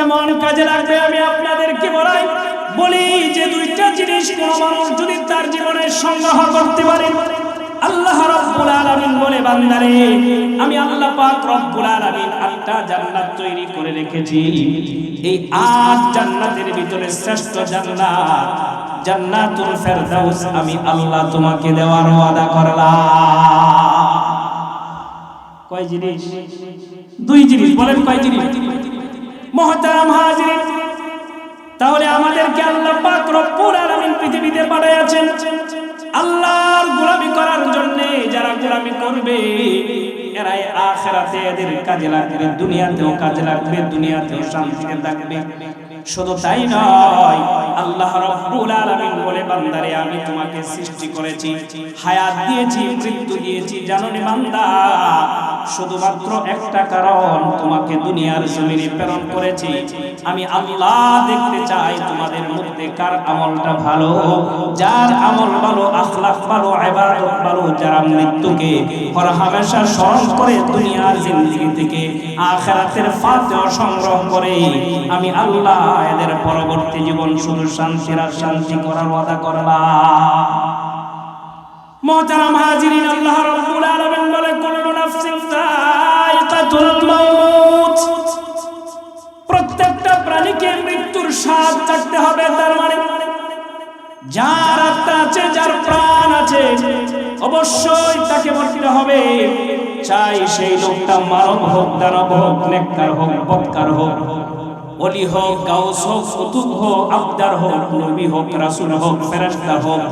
কেমন কাজে লাগবে, আমি আপনাদেরকে বলাই, বলি যে দুইটা জিনিস কোন মানুষ যদি তার জীবনে সংগ্রহ করতে পারে, আল্লাহ রব্বুল আলামিন বলে, বান্দারে, আমি আল্লাহ পাক রব্বুল আলামিন আটটা জান্নাত তৈরি করে রেখেছি। এই আট জান্নাতের ভিতরে শ্রেষ্ঠ জান্নাত জান্নাতুল ফেরদাউস আমি আল্লাহ তোমাকে দেওয়ার ওয়াদা করলাম। কয় জিনিস? দুই জিনিস, বলেন কয় জিনিস? মহতারাম হাজির তাহলে আমাদেরকে আল্লাহ রব্বুল আলামিন পৃথিবীতে পাঠিয়েছেন আল্লাহর গোলামি করার জন্য যারা গোলামি করবে এরাই আখেরাতে এদের কাজে লাগবে, দুনিয়াতেও কাজে লাগবে, দুনিয়াতেও শান্তিতে থাকবে। শুধু তাই নয়, আল্লাহ রব্বুল আলামিন বলে, বান্দারে, আমি তোমাকে সৃষ্টি করেছি, হায়াত দিয়েছি, মৃত্যু দিয়েছি, জাননি বান্দা শুধুমাত্র একটা কারণ তোমাকে দুনিয়ার জমিনে প্রেরণ করেছি। আমি আল্লাহ দেখতে চাই তোমাদের মধ্যে কার আমলটা ভালো। যার আমল ভালো আখলাক ভালো, ইবাদত ভালো, যারা মৃত্যুকে হর হামেশা স্মরণ করে দুনিয়ার জিন্দেগি থেকে আখিরাতের ফাতেহ সংগ্রহ করে, আমি আল্লাহ এদের পরবর্তী জীবন শুধু শান্তির আর শান্তি করার ওয়াদা করলাম। মোহতারাম হাজিরিন, আল্লাহ রাব্বুল আলামিন বলে, কুল্লু নাফসিন প্রত্যেকটা প্রাণীকে মৃত্যুর স্বাদ চাখতে হবে তার মানে। যার আত্মা আছে, যার প্রাণ আছে, অবশ্যই তাকে মরতে হবে। চাই সেই লোকটা মানব হোক, দানব হোক, নেককার হোক বক্কার হোক। অলি হোক, গাউস হোক, কুতুব হোক, আবদার হোক, নবী হোক, রাসূল হোক, ফেরেশতা হোক,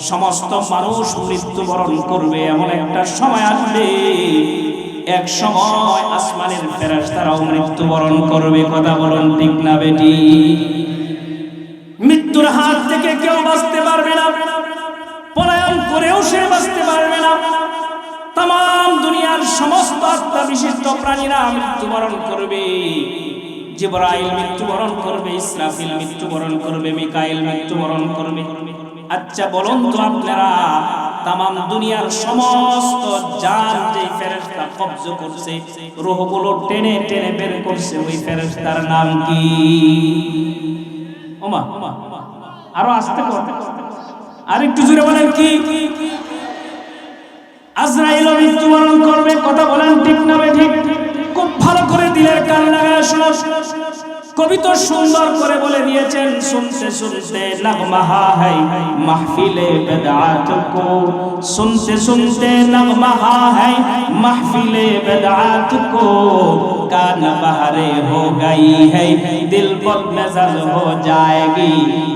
সমস্ত মানুষ মৃত্যুবরণ করবে এমন একটা সময় আসবে। এক সময় আসমানের ফেরেশতারাও মৃত্যুবরণ করবে, কথা বলুন ঠিক না বেটি? মৃত্যুর হাত থেকে কেউ বাঁচতে পারবে না, পলায়ন করেও সে বাঁচতে পারবে না। তাম দুনিয়ার সমস্ত আত্মা বিশিষ্ট প্রাণীরা মৃত্যুবরণ করবে। জিবরাইল মৃত্যুবরণ করবে, ইসরাফিল মৃত্যুবরণ করবে, মিকাইল মৃত্যুবরণ করবে। আচ্ছা বলুন তো আপনারা তাম দুনিয়ার সমস্ত যার যে ফেরেশতা কবজ করছে, রূহগুলো টেনে টেনে বের করছে, ওই ফেরেশতার নাম কি? ওমা, আরও আসতে আর একটু জুড়ে বলেন কি? আজরাইল মৃত্যুবরণ করবে, কথা বলেন ঠিক না ঠিক? খুব ভালো করে দিলের কান লাগায় শোনো। কবি তো সুন্দর করে বলে দিয়েছেন শুনতে শুনতে নগমাহা है महफिले बदआत को सुनते सुनते नगमहा है महफिले बदआत को कान बहरे हो गई है दिल पर नजर हो जाएगी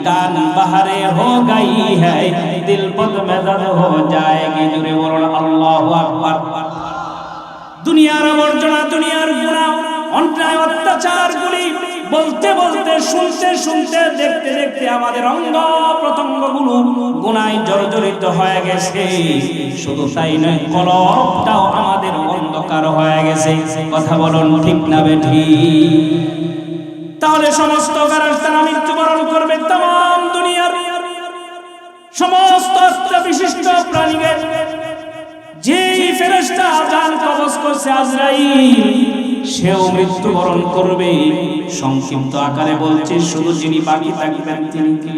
कान बहरे हो गई है दिल पर नजर हो जाएगी জুড়ে বলুন আল্লাহু আকবার দুনিয়ার আবর্জনা দুনিয়ার গুণা অন্যায় অত্যাচারগুলি বলতে বলতে, শুনতে শুনতে, দেখতে দেখতে আমাদের অঙ্গ প্রত্যঙ্গগুলো গুনায় জর্জরিত হয়ে গেছে। শুধু তাই নয়, কলপটাও আমাদের অন্ধকার হয়ে গেছে। কথা বলুন ঠিক না বেঠি? তাহলে সমস্ত মৃত্যুবরণ করবে তাম, দুনিয়ার সমস্ত বিশিষ্ট ফেরেশতা আজান কবজ করছে আজরাইল। সেও মৃত্যুবরণ করবে। সংক্ষিপ্ত আকারে বলছে, শুধু যিনি বাকি থাকবেন তিনি কি?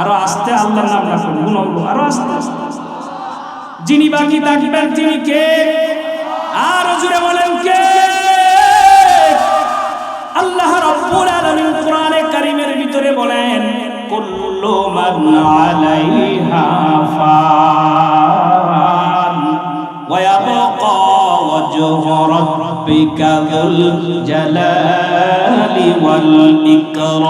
আরও আস্তে আল্লাহর নাম রাখুন গুণগুলো আরও আস্তে আস্তে যিনি বাকি থাকবেন তিনি কে? আরও জুড়ে বলেন, কে? আল্লাহ রাব্বুল আলামিন কোরআনে কারীমের ভিতরে বলেন, কুল্লু মান আলাইহা ফান যুল জালালি ওয়াল ইকরাম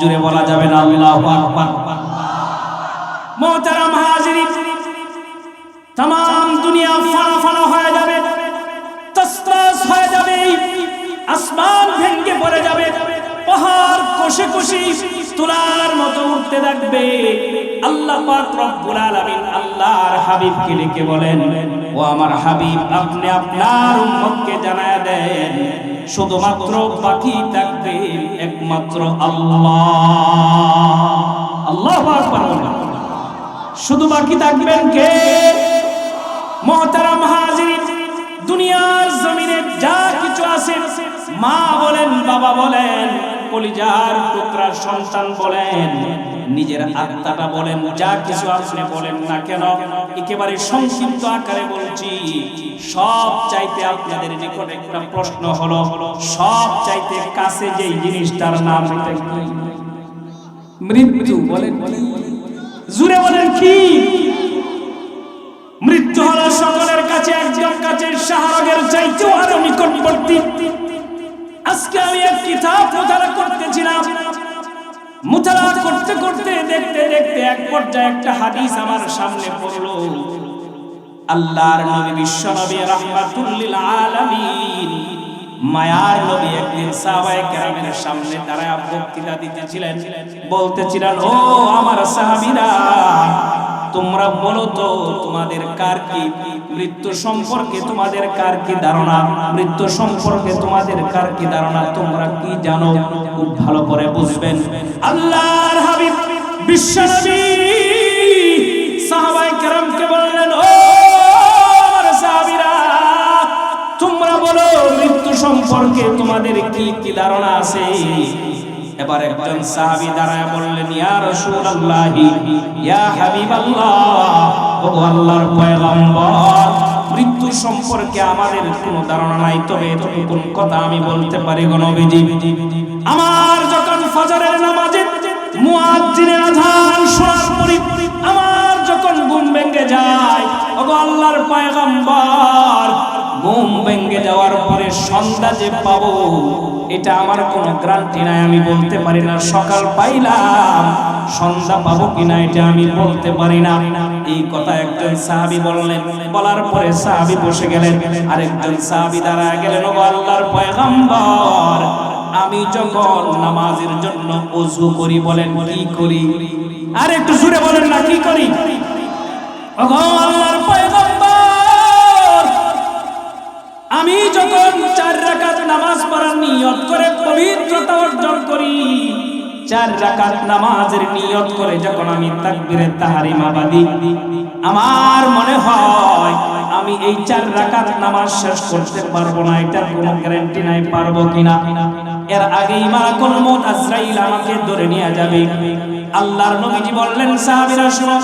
জুড়ে বলা যাবে না, আল্লাহু আকবার। মোহতারাম হাজিরিন, তাম দুনিয়া ফানা ফানা হয়ে যাবে তসতাস হয়ে যাবে, আসমান ভেঙে পড়ে যাবে, পাহাড় কষে কষে তুলার মতো উঠতে থাকবে। আল্লাহ পাক রব্বুল আলামিন আল্লাহর হাবিবকে ডেকে বলেন, ও আমার হাবিব, আপনি আপনার উম্মতকে জানায় দেন, শুধুমাত্র বাকি থাকবে একমাত্র আল্লাহ। আল্লাহ শুধু বাকি থাকবেন কে? মহতারাম হাজির দুনিয়ার জমিনে যা কিছু আছে, মা বলেন, বাবা বলেন কলিজার টুকরা সন্তান বলেন, নিজের আত্মাটা বলেন, যা কিছু আপনি বলেন না কেন, একেবারে সংক্ষিপ্ত আকারে বলছি, সব চাইতে আপনাদের নিকট একটা প্রশ্ন হলো, সব চাইতে কাছে যেই জিনিসটার নাম? মৃত্যু বলেন জুড়ে বলেন কি মৃত্যু হলো সকলের কাছে একজন কাছে শাহরগের চাইতেও আরও নিকটবর্তী আজকে আমি এক কিতাব মোতালা করতেছিলাম। মোতালা করতে করতে, দেখতে দেখতে এক পর্যায়ে একটা হাদিস আমার সামনে পড়ল। আল্লাহর নবী বিশ্ব নবী রাহমাতুল্লিল আলামিন মায়ার নবী একদিন সাহাবায়ে কেরামের সামনে দাঁড়ায় বক্তৃতা দিতেছিলেন। বলতেছিলেন, ও আমার সাহাবীরা, তোমরা বলো তো, তোমাদের কার কি? মৃত্যু সম্পর্কে তোমাদের কার কি ধারণা? মৃত্যু সম্পর্কে তোমাদের কার কি ধারণা? তোমরা কি জানো? খুব ভালো করে বুঝবেন। আল্লাহর হাবিব বিশ্বনবী সাহাবায়ে কেরামকে বললেন, ও তোমরা বলো মৃত্যু সম্পর্কে তোমাদের কি কি ধারণা আছে? এবার একজন সাহাবী দাঁড়ায় বললেন, ইয়া রাসূলুল্লাহি, ইয়া হাবিবাল্লাহ ও আল্লাহর পয়গম্বর, মৃত্যু সম্পর্কে আমাদের কোনো ধারণা নাই, তবে এতটুকুন কথা আমি বলতে পারি গো নবীজি। আমার যখন ফজরের নামাজে মুয়াজ্জিনের আযান শোনার পরে আমার যখন ঘুম ভেঙে যায়, ওগো আল্লাহর পয়গম্বর ঘুম ভেঙে যাওয়ার পরে সন্ধ্যা যে পাবো, এটা আমার কোনো গ্যারান্টি নাই, আমি বলতে পারি না, সকাল পাইলাম, সন্ধ্যা পাবো কিনা এটা আমি বলতে পারি না। এই কথা একজন সাহাবী বললেন, বলার পরে সাহাবী বসে গেলেন, আরেকজন সাহাবী দাঁড়ায় গেলেন, ও আল্লাহর পয়গম্বর, আমি যখন নামাজের জন্য ওযু করি বলেন, কি করি? আর একটু জুড়ে বলেন না, কি করি? আল্লাহর পয়গম্বর আমি যখন চার রাকাত নামাজ পড়ার নিয়ত করে পবিত্রতা অর্জন করি, চার রাকাত নামাজের নিয়ত করে যখন আমি তাকবীরে তাহারিমা বাদি আমার মনে হয় আমি এই চার রাকাত নামাজ শেষ করতে পারব না, এটার কোনো গ্যারান্টি নাই, পারব কিনা? এর আগেই মালাকুল মউত আজরাইল আমাকে ধরে নিয়ে যাবে। আল্লাহর নবীজি বললেন, সাহাবীরা, শুনো,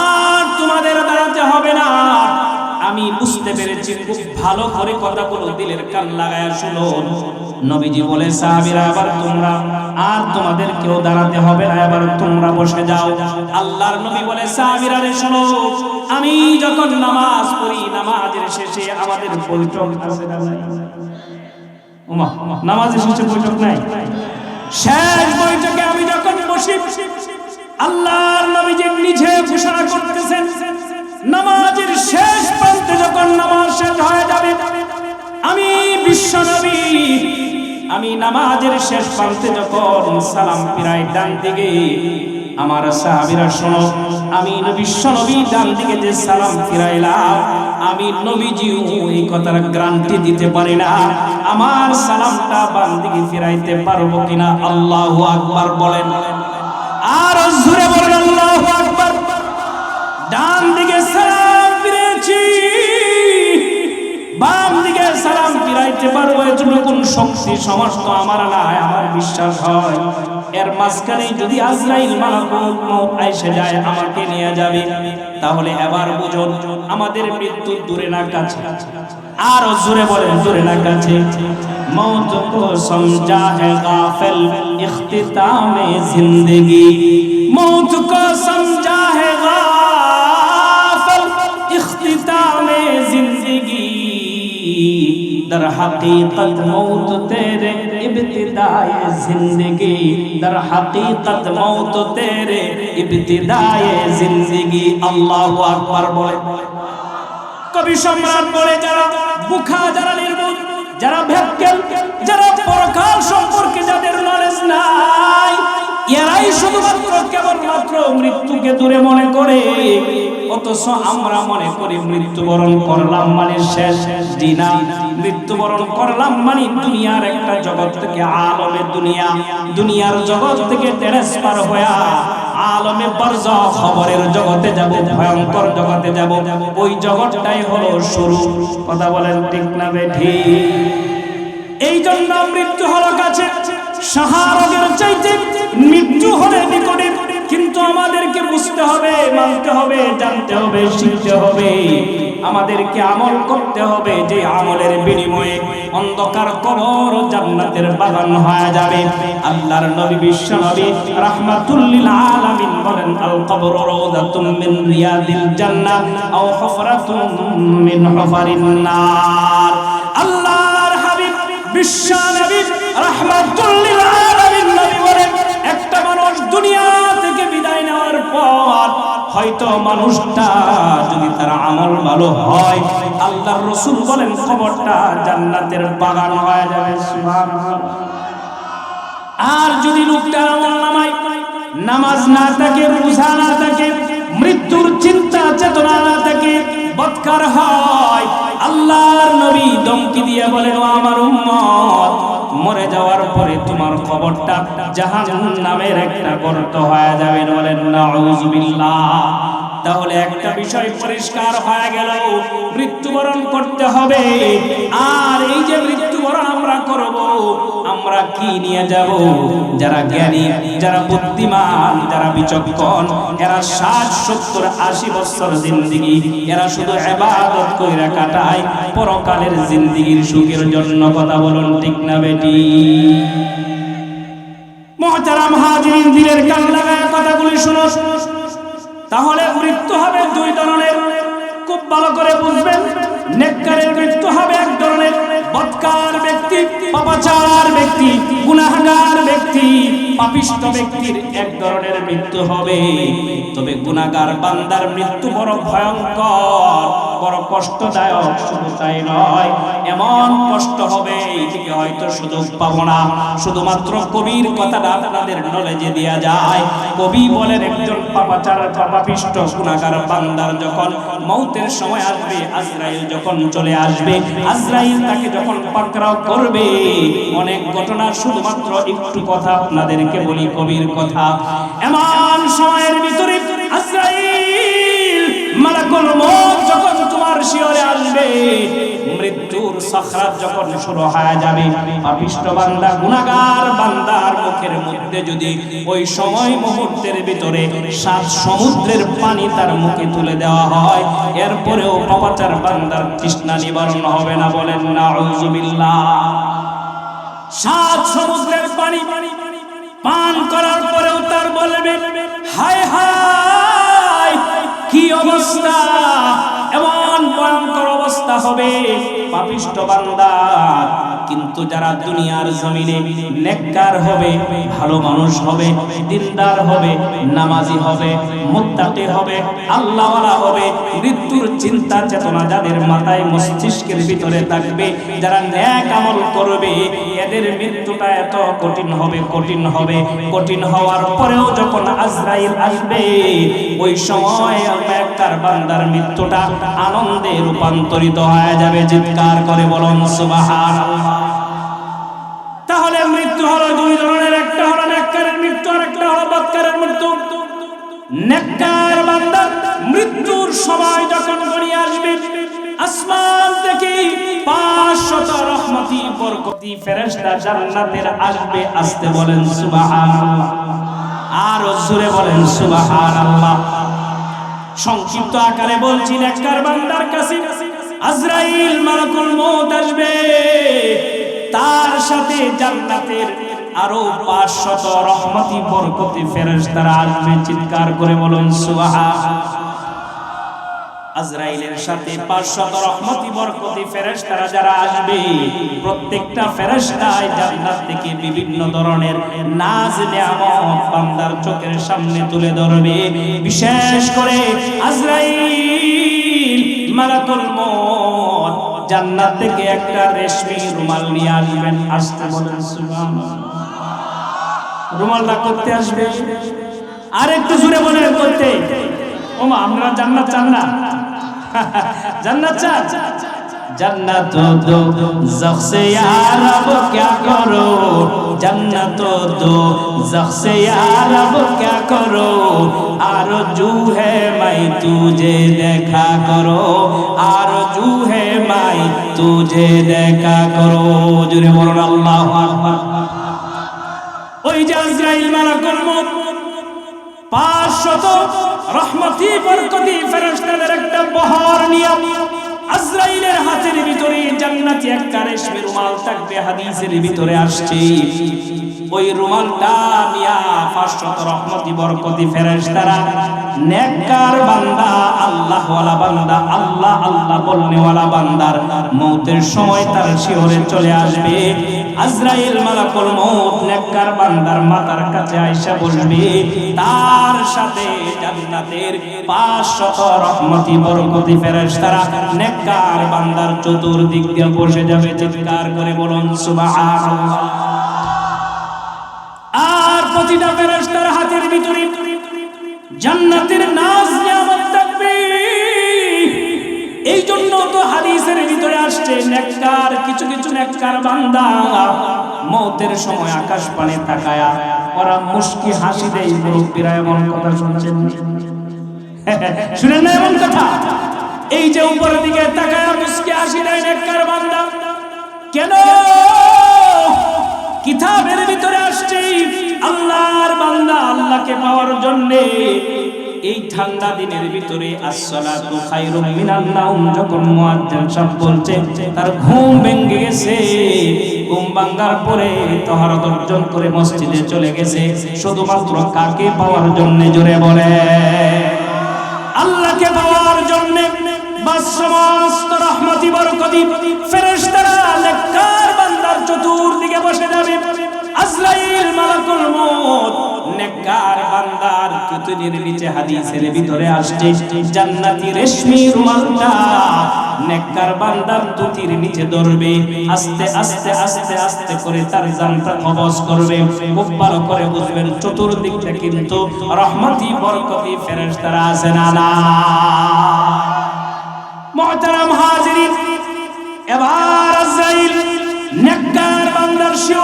আর তোমাদের দাঁড়াতে হবে না। আমি বুঝতে পেরেছি, খুব ভালো করে কথাগুলো দিলের কান লাগায় শুনো। নবীজি বলে, সাহাবীরা আবার তোমরা, আর তোমাদের কেউ দাঁড়াতে হবে না, এবার তোমরা বসে যাও। আল্লাহর নবী বলে, সাহাবীরা রে, শোনো, আমি যখন নামাজ পড়ি, নামাজের শেষে আমাদের বৈঠক আছে না ওমা নামাজের শেষে বৈঠক নাই? শেষ বৈঠকে আমি যখন বসি, আল্লাহর নবী যে নিজে ঘোষণা করতেছেন নামাজের আমি নামাজের শেষ প্রান্তে যখন সালাম ফিরাই ডান দিকে, আমার সাহাবীরা শোনো, আমি বিশ্ব নবী ডান দিকে যে সালাম ফিরাইলাম, আমি নবীজিও এই কথার গ্যারান্টি দিতে পারি না। আমার সালামটা বাম দিকে ফিরাইতে পারব কিনা আল্লাহু আকবার বলেন। আর জোরে বলেন, আল্লাহু আকবার। ডান ফিরাইতে পারব এতটুকুন শক্তি, সমস্ত আমার নাই আমার বিশ্বাস হয়। এর মাঝখানে যদি আজরাইল মালাকুল মউত এসে যায়, আমাকে নিয়ে যাবে। তাহলে এবার বুঝুন, আমাদের মৃত্যু দূরে না কাছে। আর জোরে বলেন, দূরে না কাছে। মৌত কো সমজা হে গাফিল, ইখতিতামে জিন্দেগি। মৌত কো সমজা হে حقیقت موت تیرے ابتدائے زندگی در حقیقت موت تیرے ابتدائے زندگی اللہ اکبر بولے বলে কবি সম্রাট বলে যারা বুখা যারা নির্বোধ যারা ভেক্কেল যারা পরকাল সম্পর্কে যাদের নলেজ نائی এরাই শুধুমাত্র কেবলমাত্র মৃত্যুকে দূরে মনে করে। অথচ আমরা মনে করি মৃত্যুবরণ করলাম মানে শেষ দিনা। মৃত্যুবরণ করলাম মানে দুনিয়ার একটা জগৎ থেকে আলমে দুনিয়া। দুনিয়ার জগৎ থেকে ট্রান্সফার হয়ে আলমে বর্জ খবরের জগতে যাব, ভয়ঙ্কর জগতে যাব। ওই জগৎটাই হলো শুরু। কথা বলেন ঠিক না বেঠি এই জন্য মৃত্যু হলো কাছে। সাহারগের চাইতে মৃত্যু হলে নিকটে। কিন্তু আমাদেরকে বুঝতে হবে, মানতে হবে, জানতে হবে, শিখতে হবে। আমাদেরকে আমল করতে হবে, যে আমলের বিনিময়ে অন্ধকার কবর জান্নাতের বাগান হয়ে যাবে। আল্লাহর নবী বিশ্ব নবী রাহমাতুল্লিল আলামিন বলেন, আল কবর রাউদাতুম মিন রিয়াদিল জান্নাহ আও হুফরাতুম মিন হুফারিন নার। আল্লাহর হাবিব বিশ্ব নবী একটা মানুষ দুনিয়া থেকে বিদায় নেওয়ার পর হয়তো মানুষটা যদি তার আমল ভালো হয়, আল্লাহর রসুল বলেন খবরটা জান্নাতের বাগান হয়ে যাবে আর যদি লোকটা আমল নামায়, নামাজ না থাকে, রোজা না থাকে, মৃত্যুর চিন্তা, চেতনা না থাকে, বৎকার হয়, আল্লাহর নবী দমকি দিয়ে বলেন আমার উম্মত মরে যাওয়ার পরে তোমার খবরটা জাহান নামের একটা গর্ত হয়ে যাবে বলেন, নাউজুবিল্লাহ। তাহলে একটা বিষয় পরিষ্কার হয়ে গেল, মৃত্যুবরণ করতে হবে। আর এই যে মৃত্যুবরণ আমরা করব? আমরা কি নিয়ে যাব? যারা জ্ঞানী, যারা বুদ্ধিমান, যারা বিচক্ষণ, এরা ষাট, সত্তর, আশি বছর জিন্দিগি, এরা শুধু এবাদত কইরা কাটায়, পরকালের জিন্দিগির সুখের জন্য কথা বলুন ঠিক না বেটি? হাজিরিন, দিলের কথাগুলি শুনো তাহলে মৃত্যু হবে দুই ধরনের। খুব ভালো করে বুঝবেন, নেককারের মৃত্যু হবে এক ধরনের। বৎকার ব্যক্তি, পাপাচার ব্যক্তি, গুনাহগার ব্যক্তি, পাপিষ্ট ব্যক্তির এক ধরনের মৃত্যু হবে। তবে গুনাহগার বান্দার মৃত্যু বড় ভয়ঙ্কর। বড় কষ্টদায়ক, শুধু তাই নয়, এমন কষ্ট হবে এইদিকে হয়তো সুযোগ পাবো না। শুধুমাত্র কবির কথাটা আপনাদের নলেজে দেয়া যায়। কবি বলেন, একজন পাপাচার পাপাপিষ্ট গুনাহগার বান্দার যখন মৌতের সময় আসবে, আজরাইল যখন চলে আসবে, আজরাইল তাকে যখন পাকড়াও করবে। অনেক ঘটনা শুধুমাত্র একটু কথা আপনাদেরকে বলি, কবির কথা। এমন সময়ের ভিতরে আজরাইল মালাকুল মউত যখন শিয়রে আসবে। মৃত্যুর সাখরাত যখন শুরু হয়ে যাবে, পাপিষ্ট বান্দা, গুনাহগার বান্দার মুখের মধ্যে যদি ওই সময় মুহূর্তের ভিতরে সাত সমুদ্রের পানি তার মুখে তুলে দেওয়া হয়, এরপরেও পাপাচার বান্দার তৃষ্ণা নিবারণ হবে না বলেন না সাত সমুদ্রের পানি পান করার পরেও তার বলবে, হায় হায়, কি অবস্থা? এমন ভয়ঙ্কর অবস্থা হবে, পাপিষ্ট বান্দা। কিন্তু যারা দুনিয়ার জমিনে নেককার হবে, ভালো মানুষ হবে, দিনদার হবে, নামাজি হবে মুত্তাকি হবে, আল্লাহওয়ালা হবে, মৃত্যুর চিন্তা চেতনা যাদের মাথায় মস্তিষ্কের ভিতরে থাকবে, যারা ন্যাক আমল করবে, এদের মৃত্যুটা এত কঠিন হবে কঠিন হবে, কঠিন হওয়ার পরেও যখন আজরাইল আসবে, ওই সময় নেককার বান্দার মৃত্যুটা আনন্দে রূপান্তরিত হয়ে যাবে, চিৎকার করে বলুন, সুবহানাল্লাহ। তাহলে মৃত্যু হলো দুই ধরনের, একটা হলো নেককারের মৃত্যু, আর একটা হলো বৎকারের মৃত্যু। নেককার বান্দা মৃত্যুর সময় যখন গড়িয়ে আসবে, আসমান থেকে পাঁচশত রহমতি, বরকতি ফেরেশতা জান্নাতের আসবে, আসতে বলেন, সুবহানাল্লাহ। আর জোরে বলেন, সুবহানাল্লাহ। সংক্ষিপ্ত আকারে বলছি, নেককার বান্দার কাছে আজরাইল মালাকুল মউত আসবে। তার সাথে জান্নাতের আরও পাঁচশত রহমতি, বরকতি ফেরেশতারা আসবে চিৎকার করে বলুন সুবহান। আজরাইলের সাথে পাঁচশত রহমতি, বরকতি ফেরেশতারা যারা আসবে, প্রত্যেকটা ফেরেশতায় জান্নাত থেকে বিভিন্ন ধরনের নাজ নিয়ামত বান্দার চোখের সামনে তুলে ধরবে। বিশেষ করে আজরাইল মালাকুল মউত জান্নাত থেকে একটা রেশমি রুমাল নিয়ে আসবেন। আসতে বলেন রুমালটা করতে আসবে? আর একটু জুড়ে বলেন, করতে। ওমা আমরা জান্নাত চান না? জান্নাত চান? জান্নাত দো জখ সে ইয়া রব क्या करो जन्नत दो जख से यार अब क्या करो आरजू है मैं तुझे देखा करो आरजू है मैं तुझे দেখা করো জুড়ে বলুন আল্লাহু আকবার ওই যে ইসরাইল মালাকুল মউত পাঁচশত রহমতি বরকতি ফেরেশতাদের একটা বহর নিয়ে আজরাইলের হাতের ভিতরে জান্নাতি একটা রেশমি রুমাল থাকবে, হাদিসের ভিতরে আসছে। ওই রুমালটা নিয়া ফাশত রহমতি, বরকতি ফেরেশতারা, নেককার বান্দা আল্লাহ ওয়ালা বান্দা, আল্লাহ আল্লাহ বলনেওয়ালা বান্দার মৌতের সময় তার শিহরে চলে আসবে। আজরাইল মালাকুল মউত নেককার বান্দার মাথার কাছে আয়েশা বসবে তার সাথে জান্নাতের 500 রহমতি, বরকতি ফেরেশতারা নেককার বান্দার চতুর্দিক দিয়ে বসে যাবে, চিৎকার করে বলুন, সুবহানাল্লাহ। আর প্রতিটা ফেরেশতার হাতের ভিতরে জান্নাতের নাজ নিয়ামত এই জন্য তো হাদিসের ভিতরে আসছে, নেককার, কিছু কিছু নেককার বান্দা মৌতের সময় আকাশ পানে তাকায়া ওরা মুশকি হাসি দেয়, মুরব্বীরা এমন কথা শুনছেন। শুনেন না এমন কথা? এই যে উপরের দিকে তাকায়া মুশকি হাসি দেয়, নেককার বান্দা। কেন? এই ঠান্ডা দিনের ভিতরে আসসালাতু খায়রুম মিনান যখন মুয়াজ্জিন সাহেব বলছে তার ঘুম ভেঙে গেছে। ঘুম ভাঙার পরে তহরত অর্জন করে মসজিদে চলে গেছে। শুধুমাত্র কাকে পাওয়ার জন্য জোরে বলে? আল্লাহকে পাওয়ার জন্য বাস সমস্ত রহমতি বরকতি ফেরেশতারা, নেককার বান্দার চতুর্দিকে বসে যাবে। আজরাইল মালাকুল মউত, নেককার বান্দার তুতুনির নিচে হাদিসের ভিতরে আসছে, জান্নাতি রেশমি রুমালটা নেককার বান্দার তুতির নিচে ধরবে, আস্তে আস্তে আস্তে আস্তে করে তার জানটা কবজ করবে ভালো করে বুঝবেন চতুর্দিকটা কিন্তু রহমতি, বরকতি ফেরেশতারা আছে না না? মুহতারাম হাজিরিন, এবার আজরাইল নেককার বান্দার পরে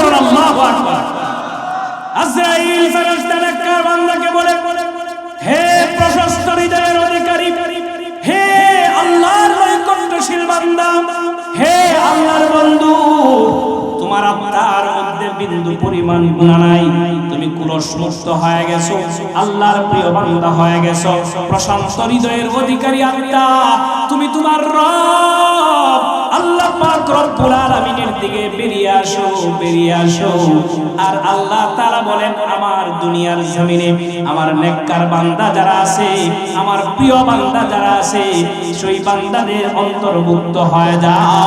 বলুন আল্লাহু আজরাইল ফেরেশতা নেককার বান্দাকে বলে, হে প্রশস্ত হৃদয়ের অধিকারী, হে আল্লাহর নৈকট্যশীল বান্দা, হে আল্লাহর বন্ধু, তোমার আত্মার মধ্যে বিন্দু পরিমাণ গুণা নাই। তুমি কুলসমুক্ত হয়ে গেছো, আল্লাহর প্রিয় বান্দা হয়ে গেছো, প্রশান্ত হৃদয়ের অধিকারী আত্মা, তুমি তোমার রব পাক রব্বুল আলামিনের দিকে বেরিয়ে আসো বেরিয়ে আসো। আর আল্লাহ তাআলা বলেন, আমার দুনিয়ার জমিনে আমার নেককার বান্দা যারা আছে, আমার প্রিয় বান্দা যারা আছে, সেই বান্দাদের অন্তর্ভুক্ত হয়ে যাও।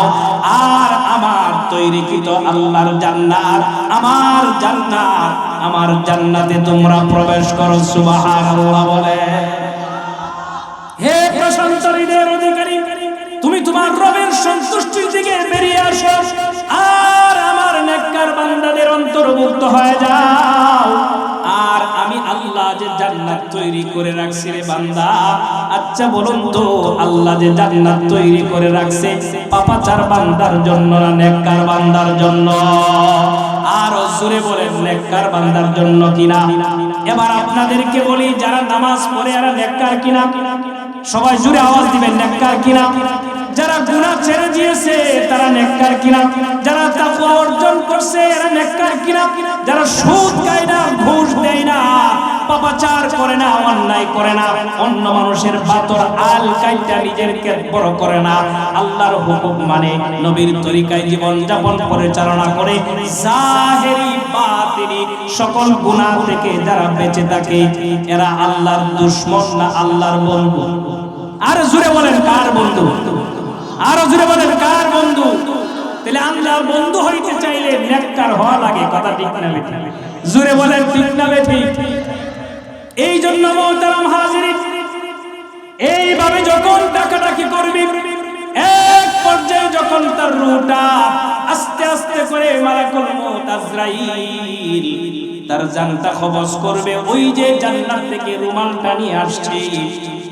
আর আমার তৈরিকৃত আল্লাহর জান্নাত, আমার জান্নাত, আমার জান্নাতে তোমরা প্রবেশ করো, সুবহানাল্লাহ বলে। হে প্রশান্ত হৃদয়ের অধিকারী তোমার রবের সন্তুষ্টির দিকে বেরিয়ে আসো। আর আমার নেককার বান্দাদের অন্তর্ভুক্ত হয়ে যাও। আর আমি আল্লাহ যে জান্নাত তৈরি করে রাখছি রে বান্দা। আচ্ছা বলুন তো, আল্লাহ যে জান্নাত তৈরি করে রাখছে পাপাচার বান্দার জন্য না নেককার বান্দার জন্য? আর জোরে বলেন, নেককার বান্দার জন্য কিনা? এবার আপনাদেরকে বলি, যারা নামাজ পড়ে এরা নেককার কিনা? সবাই জুড়ে আওয়াজ দিবেন, নেককার কিনা? যারা গুনাহ ছেড়ে দিয়েছে, তারা নেককার কিনা? যারা তাকওয়া অর্জন করছে, এরা নেককার কিনা? যারা সুদ খায় না, ঘুষ দেয় না, পাপাচার করে না, অন্যায় করে না, অন্য মানুষের বাতর আল কাইটা নিজের কেত বড় করে না। আল্লাহর হুকুম মানে নবীর তরিকায় জীবন যাপন পরিচালনা করে জাহেরি বাতিনি। সকল গুনাহ থেকে যারা বেঁচে থাকে, এরা আল্লাহর দুশ্মন না আল্লাহর বন্ধু? আর জুড়ে বলেন, কার বন্ধু? আরও জুড়ে বলেন, কার বন্ধু? তাহলে আল্লাহ বন্ধু হইতে চাইলে নেককার হওয়া লাগে, কথা ঠিক না জোরে বলেন, ঠিক না এই জন্য মোহতারাম হাজিরিন এইভাবে যখন ডাকাডাকি করবি, এক পর্যায়ে যখন তার রুটা আস্তে আস্তে করে মালাকুল মউত আজরাইল, তার জানটা কবজ করবে, ওই যে জান্নাত থেকে রুমালটা নিয়ে আসছে।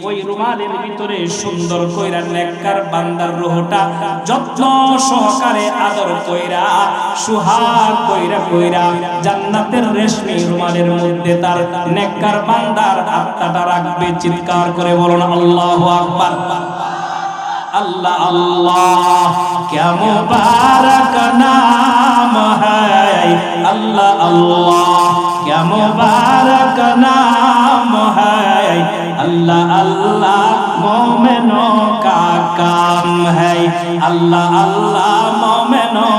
ওই রুমালের ভিতরে সুন্দর কইরা নেককার বান্দার রুহটা যত্ন সহকারে আদর কইরা সুহাগ কইরা কইরা জান্নাতের রেশমি রুমালের মধ্যে তার নেককার বান্দার আত্মাটা রাখবে চিৎকার করে বলুন আল্লাহু আকবার अल्लाह अल्लाह क्या मुबारक नाम है अल्लाह अल्लाह क्या مبارک नाम है अल्लाह अल्लाह مومنوں का काम है अल्लाह اللہ مومنوں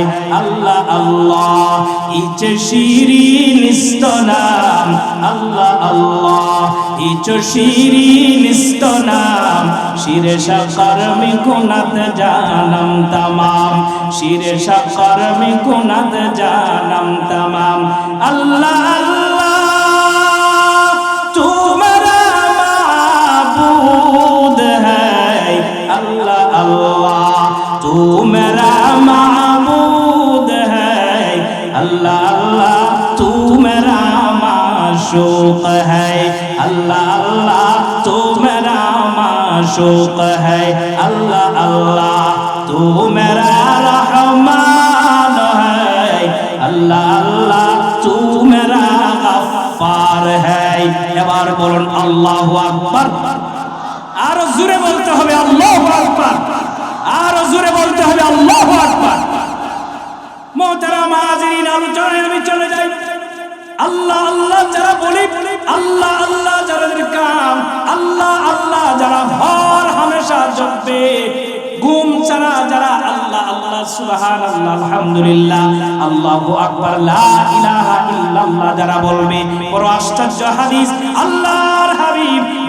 का काम है अल्लाह अल्लाह इचे शिरीन स्तनाम अल्लाह अल्लाह इचो शिरीन स्तनाम শিরে সাকার মি গুনাত জানাম তামাম শিরে সাকার মি গুনাত জানাম তামাম আল্লাহ আল্লাহ তু মেরা মাবুদ হ্যায় আল্লাহ আল্লাহ তু মেরা মাহমুদ হ্যায় আল্লাহ আল্লাহ তু মেরা মাশুক হ্যায় আল্লাহ আল্লাহ তু মেরা মাশুক হ্যায় আল্লাহ আল্লাহ তু মেরা রহমান হ্যায় আল্লাহ আল্লাহ তু মেরা গফফার হ্যায় এবার বলুন আল্লাহু আকবার। আরও জোরে বলতে হবে আল্লাহু আকবার। আরও জোরে বলতে হবে আল্লাহু আকবার। আল্লাহ আল্লাহ যারা বলি, আল্লাহ আল্লাহ কাম, আল্লাহ আল্লাহ যারা হর হামেশা গুম ছাড়া যারা আল্লাহ আল্লাহ সুবহান আল্লাহ আলহামদুলিল্লাহ, আল্লাহু আকবার, লা ইলাহা ইল্লাল্লাহ যারা বলবে। বড় আশ্চর্য হাদিস, আল্লাহর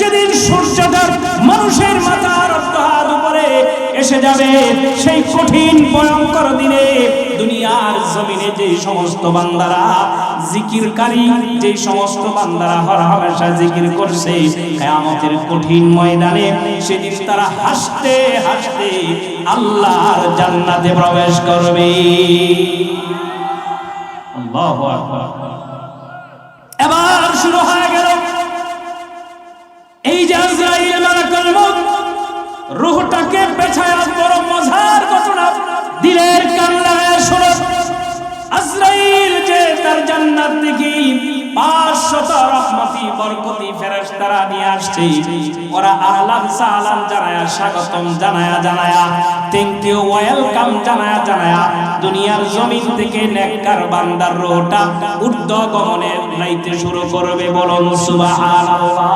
যেদিন সূর্যটা মানুষের মাথার হাত উপরে এসে যাবে, সেই কঠিন, ভয়ঙ্কর দিনে দুনিয়ার জমিনে যে সমস্ত বান্দারা জিকিরকারী যে সমস্ত বান্দারা হর হামেশা জিকির করছে, কিয়ামতের কঠিন ময়দানে সেদিন তারা হাসতে হাসতে আল্লাহর জান্নাতে প্রবেশ করবে। আল্লাহু আকবার। এবার এই যে আজরাইল মালাকুল পেছায়া বড় মজার ঘটনা দিলের শোনো আজরাইল যে তার জান্নাত থেকে পাঁচশত স্বাগতম জানায়া ওয়েলকাম দুনিয়ার বান্দার গমনে নাইতে শুরু করবে বলুন সুবহানাল্লাহ।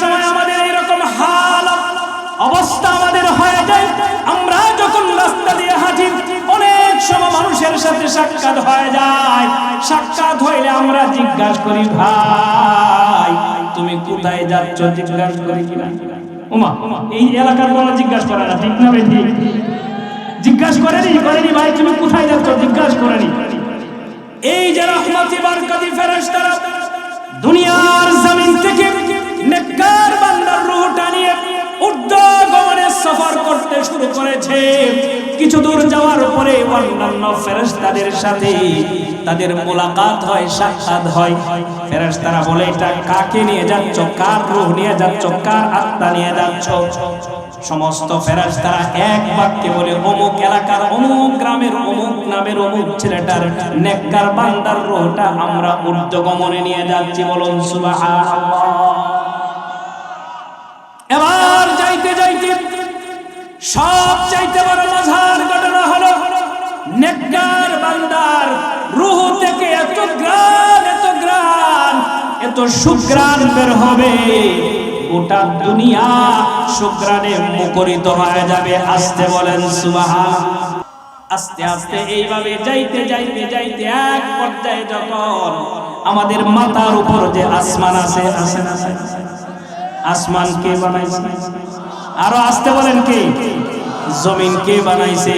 সময় আমাদের এরকম হাল, অবস্থা আমাদের হয়ে যায়। আমরা যখন রাস্তা দিয়ে হাঁটি, অনেক সময় মানুষের সাথে সাক্ষাৎ হয়ে যায়। সাক্ষাৎ হইলে আমরা জিজ্ঞাসা করি, ভাই, তুমি কোথায় যাচ্ছ? জিজ্ঞাসা করি কিনা। ওমা, এই এলাকার কোনো জিজ্ঞাসা করে না, ঠিক না ঠিক জিজ্ঞাসা করেনি? করেনি, ভাই, তুমি কোথায় যাচ্ছ? জিজ্ঞাসা করেনি। এই যে রহমতি, বারকাতি ফেরেশতারা, দুনিয়ার জমিন থেকে নেককার বান্দার রূহটা নিয়ে ঊর্ধ্ব গমনে সফর করতে শুরু করেছে। কিছু দূর যাওয়ার পরে অন্যান্য ফেরেশতাদের সাথে তাদের মোলাকাত হয়, সাক্ষাৎ হয়। ফেরেশতারা বলে, এটা কাকে নিয়ে যাচ্ছ? কার রূহ নিয়ে যাচ্ছ? কার আত্মা নিয়ে যাচ্ছ? সমস্ত ফেরেশতারা এক বাক্যে বলে, অমুক এলাকার অমুক গ্রামের অমুক নামের অমুক ছেলেটার নেককার বান্দার রোহটা আমরা ঊর্ধ্বগমনে নিয়ে যাচ্ছি। বলুন, সুবহানাল্লাহ। এবার যাইতে যাইতে, সব চাইতে বড় মজার ঘটনা হলো, নেককার বান্দার রুহ থেকে এত গ্রান এত গ্রান এত সুগ্রাণ বের হবে গোটা দুনিয়া সুগ্রাণে মুখরিত হয়ে যাবে, আসতে বলেন সুবহান আস্তে আস্তে এইভাবে যাইতে যাইতে যাইতে এক পর্যায়ে যখন আমাদের মাথার উপর যে আসমান আছে আছে না আছে? আসমান কে বানাইছে? আরও আসতে বলেন কে? জমিন কে বানাইছে?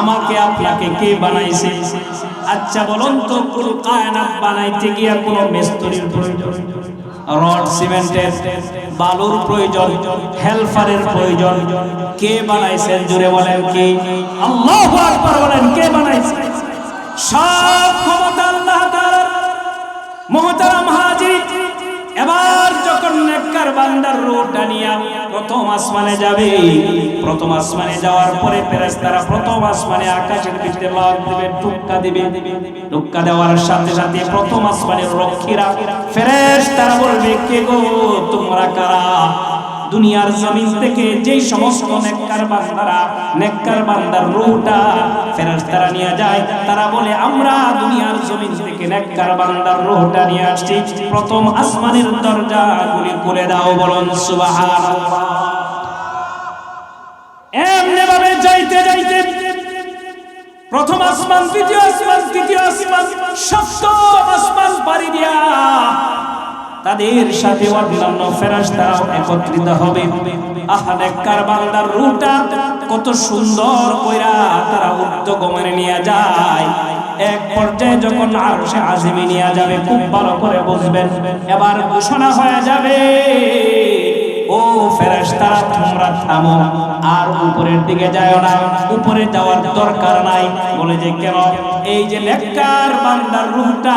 আমাকে, আপনাকে কে বানাইছে? আচ্ছা বলুন তো কুল কায়নাত বানাইতে গিয়া কোনো মিস্ত্রির প্রয়োজন? রড, সিমেন্টের বালুর প্রয়োজন, হেলফারের প্রয়োজন, কে বানাইছেন জুড়ে বলেন কি? আল্লাহু আকবার বলেন, কে বানাইছে? সব ক্ষমতা আল্লাহ তাআলার। মোহতারাম হাজির। এবার যখন নেককার বান্দার রোটা নিয়ে প্রথম আসমানে যাবে, প্রথম আসমানে যাওয়ার পরে ফেরেশতারা প্রথম আসমানে আকাশের ভিতরে লাল দিবে, টুক্কা দিবে। টুক্কা দেওয়ার সাথে সাথে প্রথম আসমানের রক্ষীরা ফেরেশতারা বলবে, কে গো তোমরা কারা? দুনিয়ার জমিন থেকে যেই সমস্ত নেককার বান্দারা, নেককার বান্দার রূহটা ফেরেশতারা নিয়ে যায়, তারা বলে, আমরা দুনিয়ার জমিন থেকে নেককার বান্দার রূহটা নিয়ে আসছি। প্রথম আসমানের দরজাগুলি খুলে দাও বলুন, সুবহানাল্লাহ। এমনি ভাবে যাইতে যাইতে প্রথম আসমান, দ্বিতীয় আসমান, তৃতীয় আসমান, সপ্তম তাদের সাথে অন্যান্য ফেরেশতারাও একত্রিত হবে। আহানেকার বান্দার রূপটা কত সুন্দর কইরা তারা উদ্যোগমনে নিয়ে যায়। এক পর্যায়ে যখন আরশে আজিমে নিয়ে যাবে, খুব ভালো করে বুঝবেন এবার ঘোষণা হয়ে যাবে, ও ফেরেশতারা, তোমরা থামো, আর উপরের দিকে যায় না। উপরে যাওয়ার দরকার নাই। বলে যে, কেন? এই যে নেককার বান্দার রূপটা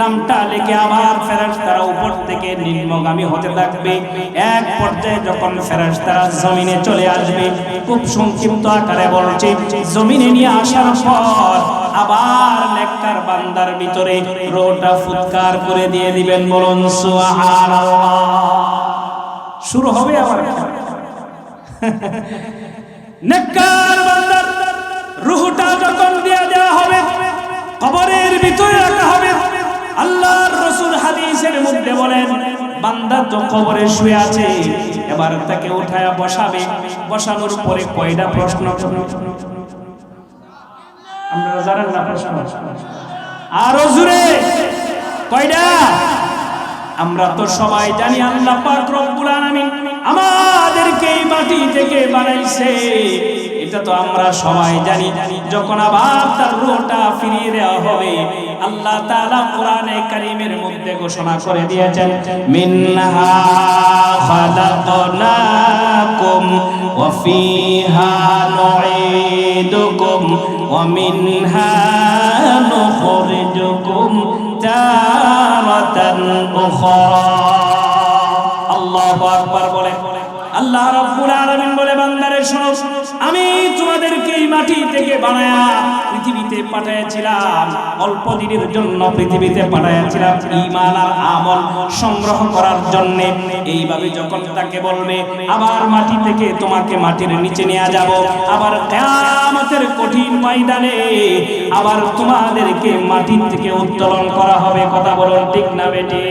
নামটা লিখে আবার ফেরেশতারা উপর থেকে নিম্নগামী হতে থাকবে। এক পর্যায়ে যখন ফেরেশতারা জমিনে চলে আসবে, খুব সংক্ষিপ্ত আকারে বলছে, জমিনে নিয়ে আসার পর আবার নেককার বান্দার ভিতরে রোটা ফুৎকার করে দিয়ে দিবেন বলুন শুরু হবে আবার নেককার বান্দার রুহটা যখন দিয়ে দেওয়া হবে, কবরের ভিতরে রাখা হবে আল্লাহর রসুল হাদিসের মধ্যে বলেন, বান্দা তো কবরে শুয়ে আছে, এবার তাকে উঠায়া বসাবে। বসানোর পরে কয়টা প্রশ্ন আমরা জানেন না প্রশ্ন? আর জুড়ে কয়টা? আমরা তো সবাই জানি আল্লাহ পাক রব্বুল আলামিন আমাদেরকে এই মাটি থেকে বানাইছে। এটা তো আমরা সবাই জানি। যখন আবার তার রূহটা ফিরিয়ে দেওয়া হবে, আল্লাহ তাআলা কোরআনে কারীমের মধ্যে ঘোষণা করে দিয়েছেন মিনহা খালাকনাকুম ওয়া ফিহা নুঈদুকুম ওয়া মিনহা নুখরিজুকুম তারাতান উখরা। আল্লাহু আকবার বলে আল্লাহ রাব্বুল আলামিন বলে, বান্দারে, শোনো, আমি তোমাদেরকে এই মাটি থেকে বানায়া পৃথিবীতে পাঠিয়েছিলাম। অল্প দিনের জন্য পৃথিবীতে পাঠিয়েছিলাম ঈমান আর আমল সংগ্রহ করার জন্য। এইভাবে যখন তাকে বলবে, আবার মাটি থেকে তোমাকে মাটির নিচে নিয়ে যাব, আবার কিয়ামতের কঠিন ময়দানে আবার তোমাদেরকে মাটি থেকে উত্তোলন করা হবে। কথা বলুন ঠিক না বেটি